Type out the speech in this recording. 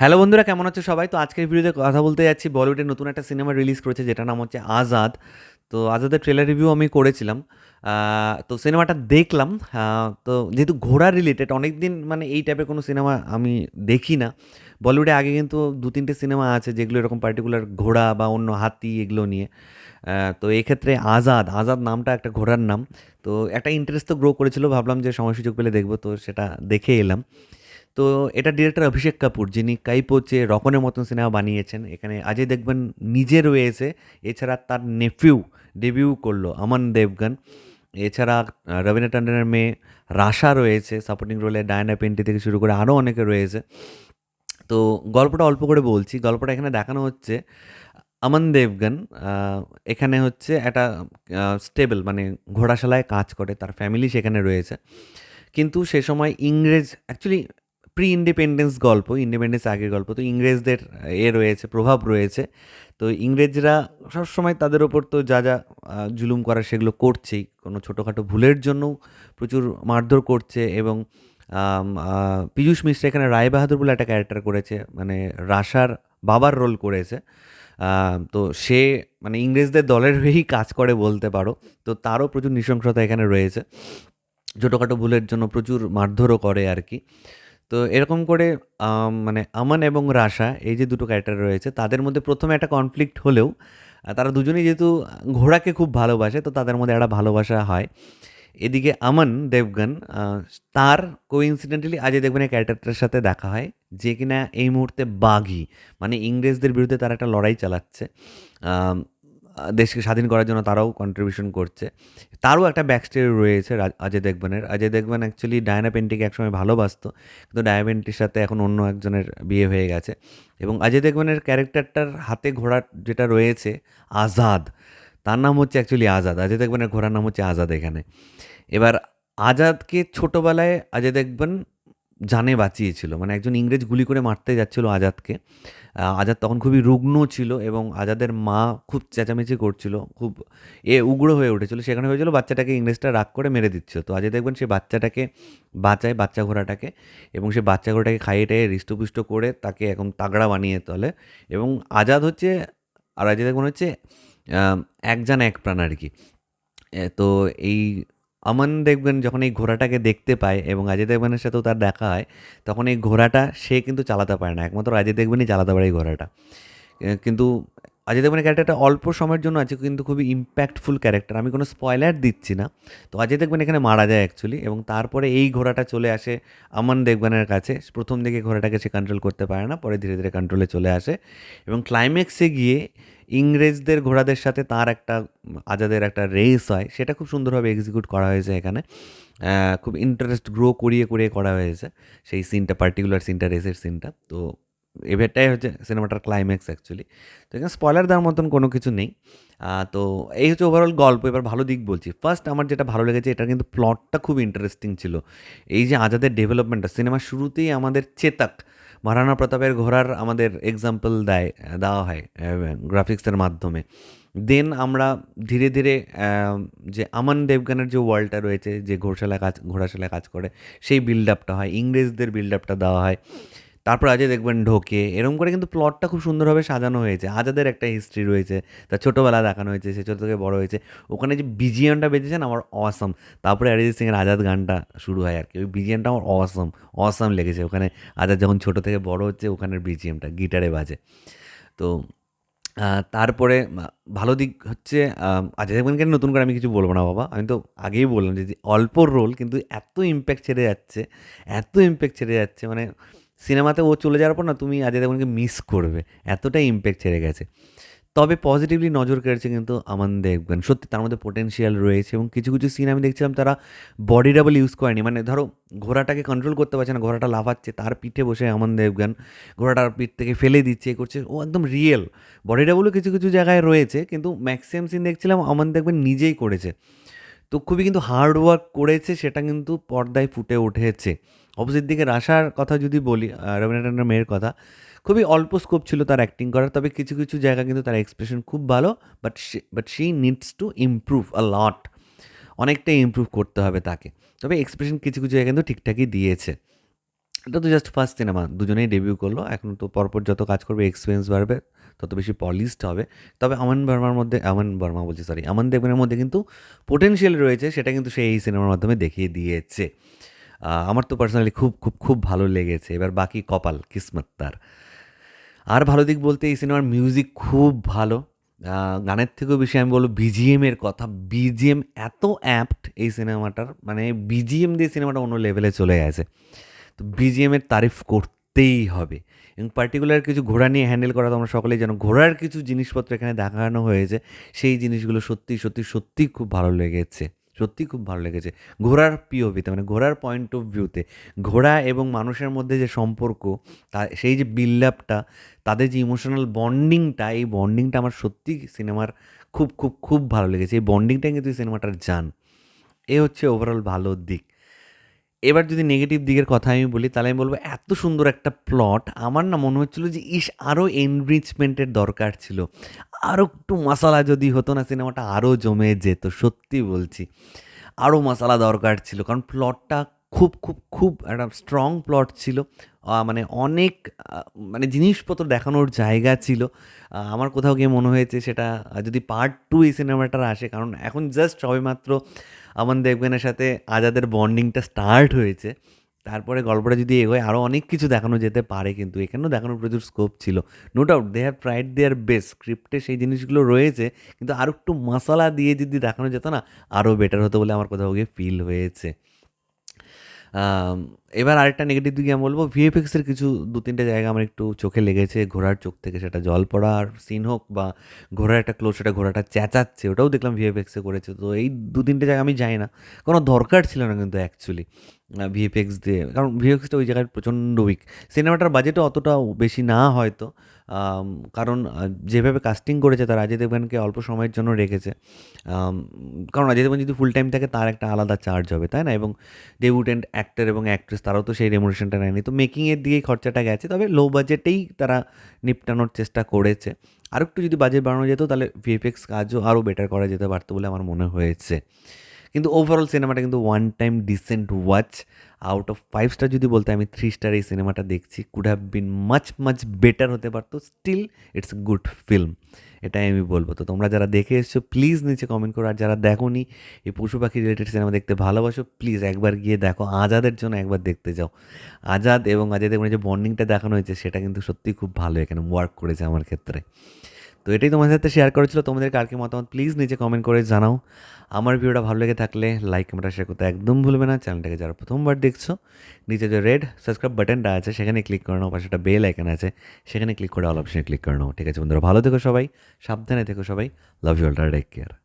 Hello বন্ধুরা, কেমন আছো সবাই? তো আজকের ভিডিওতে কথা বলতে যাচ্ছি বলিউডের নতুন একটা সিনেমা রিলিজ করেছে, যেটার নাম হচ্ছে আজাদ তো আজাদের ট্রেলার রিভিউ আমি করেছিলাম। তো সিনেমাটা দেখলাম। তো যেহেতু ঘোড়া রিলেটেড অনেক দিন মানে এই টাইপের কোনো সিনেমা আমি দেখি না। বলিউডে আগে কিন্তু দু তিনটে সিনেমা আছে, যেগুলো এরকম পার্টিকুলার ঘোড়া বা অন্য হাতি এগুলো নিয়ে। তো এক্ষেত্রে আজাদ আজাদ নামটা একটা ঘোড়ার নাম। তো একটা ইন্টারেস্ট তো গ্রো করেছিল, ভাবলাম যে সময় সুযোগ পেলে দেখব, তো সেটা দেখে এলাম। তো এটা ডিরেক্টর অভিষেক কাপুর, যিনি কাইপোচে রকনের মতন সিনেমা বানিয়েছেন। এখানে অজয় দেখবেন নিজে রয়েছে, এছাড়া তার নেফিউ ডেবিউ করল আমান দেবগন। এছাড়া রবীন্দ্র টন্ডনের মেয়ে রাশা রয়েছে সাপোর্টিং রোলে ডায়না পেন্টি থেকে শুরু করে আরও অনেকে রয়েছে। তো গল্পটা অল্প করে বলছি, গল্পটা এখানে দেখানো হচ্ছে আমান দেবগন এখানে হচ্ছে একটা স্টেবল মানে ঘোড়াশালায় কাজ করে, তার ফ্যামিলি সেখানে রয়েছে। কিন্তু সে সময় ইংরেজ অ্যাকচুয়ালি প্রি ইন্ডিপেন্ডেন্স গল্প ইন্ডিপেন্ডেন্স আগের গল্প। তো ইংরেজদের, এ রয়েছে, প্রভাব রয়েছে। তো ইংরেজরা সবসময় তাদের ওপর তো যা যা জুলুম করা সেগুলো করছেই। কোনো ছোটোখাটো ভুলের জন্যও প্রচুর মারধর করছে এবং পীযূষ মিশ্র এখানে রায় বাহাদুর বলে একটা ক্যারেক্টার করেছে মানে রাশার বাবার রোল করেছে। তো সে মানে ইংরেজদের দলের হয়েই কাজ করে বলতে পারো। তো তারও প্রচুর নৃশংসতা এখানে রয়েছে। ছোটোখাটো ভুলের জন্য প্রচুর মারধরও করে আর কি। তো এরকম করে মানে আমান এবং রাশা এই যে দুটো ক্যারেক্টার রয়েছে তাদের মধ্যে প্রথমে একটা কনফ্লিক্ট হলেও তারা দুজনেই যেহেতু ঘোড়াকে খুব ভালোবাসে তো তাদের মধ্যে একটা ভালোবাসা হয়। এদিকে আমান দেবগন আহ, তার কোইন্সিডেন্টালি আজয় দেবগনের ক্যারেক্টারটার সাথে দেখা হয় যে কিনা এই মুহূর্তে বাঘি মানে ইংরেজদের বিরুদ্ধে তারা একটা লড়াই চালাচ্ছে। দেশকে স্বাধীন করার জন্য তারাও কন্ট্রিবিউশন করছে। তারও একটা ব্যাকস্টোরি রয়েছে অজয় দেবগনের। অজয় দেবগন অ্যাকচুয়ালি ডায়না পেন্টিকে একসময় ভালোবাসতো, কিন্তু ডায়না পেন্টির সাথে এখন অন্য একজনের বিয়ে হয়ে গেছে। এবং অজয় দেবগনের ক্যারেক্টারটার হাতে ঘোড়া যেটা রয়েছে, আজাদ। তার নাম হচ্ছে অ্যাকচুয়ালি আজাদ। অজয় দেবগনের ঘোড়ার নাম হচ্ছে আজাদ এখানে। এবার আজাদকে ছোটোবেলায় অজয় দেবগন জানে বাঁচিয়েছিল। মানে একজন ইংরেজ গুলি করে মারতে যাচ্ছিল আজাদকে। আজাদ তখন খুবই রুগ্ন ছিল এবং আজাদের মা খুব চেঁচামেচি করছিল খুব এ উগ্র হয়ে উঠেছিল। সেখানে হয়েছিল বাচ্চাটাকে ইংরেজটা রাগ করে মেরে দিচ্ছিল। তো আজকে দেখবেন সে বাচ্চাটাকে বাঁচায় বাচ্চা ঘোড়াটাকে এবং সে বাচ্চা ঘোড়াটাকে খাইয়ে টাইয়ে হৃষ্টপুষ্ট করে তাকে এখন তাগড়া বানিয়ে তোলে এবং আজাদ হচ্ছে আর আজকে দেখবেন হচ্ছে আহ, এক জান এক প্রাণ আর কি। তো এই আমান দেখবেন যখন এই ঘোড়াটাকে দেখতে পায় এবং অজয় দেবগনের সাথেও তার দেখা হয়, তখন এই ঘোড়াটা সে কিন্তু চালাতে পারে না। একমাত্র অজয় দেবগনই চালাতে পারে এই ঘোড়াটা। কিন্তু অজয় দেবগনের ক্যারেক্টারটা অল্প সময়ের জন্য আছে, কিন্তু খুবই ইম্প্যাক্টফুল ক্যারেক্টার আমি কোনো স্পয়লার দিচ্ছি না। তো অজয় দেবগন এখানে মারা যায় অ্যাকচুয়ালি এবং তারপরে এই ঘোড়াটা চলে আসে আমান দেবগনের কাছে। প্রথম দিকে ঘোড়াটাকে সে কন্ট্রোল করতে পারে না, পরে ধীরে ধীরে কন্ট্রোলে চলে আসে এবং ক্লাইম্যাক্সে গিয়ে ইংরেজদের ঘোড়াদের সাথে তার একটা, আজাদের একটা রেস হয়। সেটা খুব সুন্দরভাবে এক্সিকিউট করা হয়েছে এখানে। খুব ইন্টারেস্ট গ্রো করিয়ে করিয়ে করা হয়েছে সেই সিনটা পার্টিকুলার সিনটা রেসের সিনটা তো এবারটাই হচ্ছে সিনেমাটার ক্লাইম্যাক্স অ্যাকচুয়ালি তো এখানে স্পয়লার দেওয়ার মতন কোনো কিছু নেই। তো এই হচ্ছে ওভারঅল গল্প। এবার ভালো দিক বলছি। ফার্স্ট আমার যেটা ভালো লেগেছে এটা কিন্তু প্লটটা খুব ইন্টারেস্টিং ছিল। এই যে আজাদের ডেভেলপমেন্টটা সিনেমার শুরুতেই আমাদের চেতাক মহারানা প্রতাপের ঘোড়ার আমাদের এক্সাম্পল দেয়, দেওয়া হয় গ্রাফিক্সের মাধ্যমে। দেন আমরা ধীরে ধীরে যে আমান দেবগানের যে ওয়ার্ল্ডটা রয়েছে, যে ঘোড়শালা কাজ, ঘোড়াশালায় কাজ করে, সেই বিল্ড আপটা হয়। ইংরেজদের বিল্ড আপটা দেওয়া হয়। তারপর আজকে দেখবেন ঢোকে। এরকম করে কিন্তু প্লটটা খুব সুন্দরভাবে সাজানো হয়েছে। আজাদের একটা হিস্ট্রি রয়েছে। তার ছোটোবেলা দেখানো হয়েছে, সে ছোটো থেকে বড় হয়েছে। ওখানে যে বিজিএমটা বেজেছে না আমার অসম তারপরে অরিজিৎ সিংয়ের আজাদ গানটা শুরু হয় আর কি ওই বিজিএমটা আমার অসম অসম লেগেছে। ওখানে আজাদ যখন ছোটো থেকে বড় হচ্ছে, ওখানের বিজিএমটা, গিটারে বাজে। তো তারপরে ভালো দিক হচ্ছে আজয় দেবগনকে নতুন করে আমি কিছু বলব না বাবা? আমি তো আগেই বললাম যে অল্প রোল কিন্তু এত ইম্প্যাক্ট ছেড়ে যাচ্ছে, এত ইম্প্যাক্ট ছেড়ে যাচ্ছে। মানে সিনেমাতে ও চলে যাওয়ার পর না তুমি অজয় দেবগনকে মিস করবে। এতটাই ইম্প্যাক্ট ছেড়ে গেছে। তবে পজিটিভলি নজর কেড়েছে কিন্তু আমান দেবগন সত্যি তার মধ্যে পোটেনশিয়াল রয়েছে এবং কিছু কিছু সিন আমি দেখছিলাম তারা বডি ডাবল ইউজ করেনি। মানে ধরো ঘোড়াটাকে কন্ট্রোল করতে পারছে না, ঘোড়াটা লাফাচ্ছে, তার পিঠে বসে আমান দেবগান ঘোড়াটার পিঠ থেকে ফেলে দিচ্ছে, এ করছে, ও একদম রিয়েল বডি ডাবলও কিছু কিছু জায়গায় রয়েছে কিন্তু ম্যাক্সিমাম সিন দেখছিলাম আমান দেখবেন নিজেই করেছে। তো খুবই কিন্তু হার্ড ওয়ার্ক করেছে, সেটা কিন্তু পর্দায় ফুটে উঠেছে। অপোজিট দিকে রাশার কথা যদি বলি আহ, রবীন্দ্র ঠাকুরের মেয়ের কথা খুবই অল্প স্কোপ ছিল তার অ্যাক্টিং করার তবে কিছু কিছু জায়গা কিন্তু তার এক্সপ্রেশন খুব ভালো but say but she needs to improve a lot অনেকটাই ইমপ্রুভ করতে হবে তাকে। তবে এক্সপ্রেশন কিছু কিছু জায়গা কিন্তু ঠিকঠাকই দিয়েছে। এটা তো জাস্ট ফার্স্ট সিনেমা দুজনেই ডেবিউ করল এখন তো পরপর যত কাজ করবে এক্সপিরিয়েন্স বাড়বে তত বেশি পলিশড হবে। তবে আমান বর্মার মধ্যে আমান বর্মা বলছি সরি আমান দেবনের মধ্যে কিন্তু পোটেনশিয়াল রয়েছে সেটা কিন্তু সে এই সিনেমার মাধ্যমে দেখিয়ে দিয়েছে। আমার তো পার্সোনালি খুব খুব খুব ভালো লেগেছে। এবার বাকি কপাল, কিসমত তার। আর ভালো দিক বলতে এই সিনেমার মিউজিক খুব ভালো। গানের থেকেও বেশি আমি বলব বিজিএমের কথা। বিজিএম এত অ্যাপ্ট এই সিনেমাটার মানে বিজিএম দিয়ে সিনেমাটা অন্য লেভেলে চলে গেছে। তো বিজিএমের তারিফ করতেই হবে। এবং পার্টিকুলার কিছু ঘোড়া নিয়ে হ্যান্ডেল করা তোমরা সকলেই জানো। ঘোড়ার কিছু জিনিসপত্র এখানে দেখানো হয়েছে। সেই জিনিসগুলো সত্যি সত্যি সত্যি খুব ভালো লেগেছে। সত্যি খুব ভালো লেগেছে। ঘোড়ার পিওভিতে মানে ঘোড়ার পয়েন্ট অফ ভিউতে ঘোড়া এবং মানুষের মধ্যে যে সম্পর্ক, তা, সেই যে বিল্ডআপটা তাদের যে ইমোশনাল বন্ডিংটা এই বন্ডিংটা আমার সত্যি সিনেমার খুব খুব খুব ভালো লেগেছে। এই বন্ডিংটাই কিন্তু সিনেমাটার জান এ হচ্ছে ওভারঅল ভালো দিক। এবার যদি নেগেটিভ দিকের কথা আমি বলি, তাহলে আমি বলব এত সুন্দর একটা প্লট আমার না মনে হচ্ছিল যে, ইস আরও এনরিচমেন্টের দরকার ছিল। আরও একটু মশালা যদি হতো না সিনেমাটা আরও জমে যেত, সত্যি বলছি। আরও মশালা দরকার ছিল, কারণ প্লটটা খুব খুব খুব একটা স্ট্রং প্লট ছিল। মানে অনেক মানে জিনিসপত্র দেখানোর জায়গা ছিল। আমার কোথাও গিয়ে মনে হয়েছে সেটা যদি পার্ট টু এই সিনেমাটার আসে, কারণ এখন জাস্ট সবেমাত্র আমান দেবগানের সাথে আজাদের বন্ডিংটা স্টার্ট হয়েছে। তারপরে গল্পটা যদি এগোয় আরও অনেক কিছু দেখানো যেতে পারে, কিন্তু এখানেও দেখানোর প্রচুর স্কোপ ছিল। No doubt they have tried their best স্ক্রিপ্টে সেই জিনিসগুলো রয়েছে, কিন্তু আরও একটু মশলা দিয়ে যদি দেখানো যেত না আরও বেটার হতো বলে আমার কোথাও গিয়ে ফিল হয়েছে। এবার আরেকটা নেগেটিভ দিকে আমি বলব ভিএফএক্সের কিছু দু তিনটে জায়গা আমার একটু চোখে লেগেছে, ঘোড়ার চোখ থেকে সেটা জল পড়ার সিন হোক বা ঘোড়ার একটা ক্লোজ সেটা ঘোড়াটা চেঁচাচ্ছে, ওটাও দেখলাম ভিএফএক্সে করেছে। তো এই দু তিনটে জায়গা আমি যাই না, কোনো দরকার ছিল না কিন্তু অ্যাকচুয়ালি ভিএফএক্স দিয়ে। কারণ ভিএফএক্সটা ওই জায়গায় প্রচণ্ড উইক সিনেমাটার বাজেটও অতটা বেশি না হয়তো কারণ যেভাবে কাস্টিং করেছে তার অজয় দেবগানকে অল্প সময়ের জন্য রেখেছে। কারণ অজয় দেবগান যদি ফুল টাইম থাকে, তার একটা আলাদা চার্জ হবে, তাই না? এবং ডেবিউটেন্ট অ্যাক্টর এবং অ্যাক্ট্রেস তারাও তো সেই রেমুনেশনটা নেয়নি। তো মেকিংয়ের দিকেই খরচাটা গেছে, তবে লো বাজেটেই তারা নিপটানোর চেষ্টা করেছে। আর একটু যদি বাজেট বাড়ানো যেত, তাহলে ভিএফএক্স কাজও আরও বেটার করা যেতে পারতো বলে আমার মনে হয়েছে। কিন্তু ওভারঅল সিনেমাটা কিন্তু one time decent watch out of five star যদি বলতে আমি থ্রি স্টার এই সিনেমাটা দেখছি could have been much much better হতে পারতো স্টিল ইটস গুড ফিল্ম এটাই আমি বলব। তো তোমরা যারা দেখে এসছো প্লিজ নিচে কমেন্ট করো। আর যারা দেখো নি এই পশু পাখি রিলেটেড সিনেমা দেখতে ভালোবাসো প্লিজ একবার গিয়ে দেখো। আজাদের জন্য একবার দেখতে যাও। আজাদ এবং আজাদের যে বন্ডিংটা দেখানো হয়েছে, সেটা কিন্তু সত্যি খুব ভালো এখানে ওয়ার্ক করেছে আমার ক্ষেত্রে। তো এটাই তোমাদের সাথে শেয়ার করেছিল। তোমাদের কার কি মতামত প্লিজ নিচে কমেন্ট করে জানাও। আমার ভিডিওটা ভালো লেগে থাকলে লাইক আমরা শেয়ার করতে একদম ভুলবে না। চ্যানেলটাকে যারা প্রথমবার দেখছ, নিচে যে রেড সাবস্ক্রাইব বাটনটা আছে, সেখানে ক্লিক করে নাও, পাশে একটা বেল আইকন আছে, সেখানে ক্লিক করে অল অপশনে ক্লিক করে নাও। ঠিক আছে বন্ধুরা, ভালো থেকো সবাই, সাবধানে থেকো সবাই love you all take care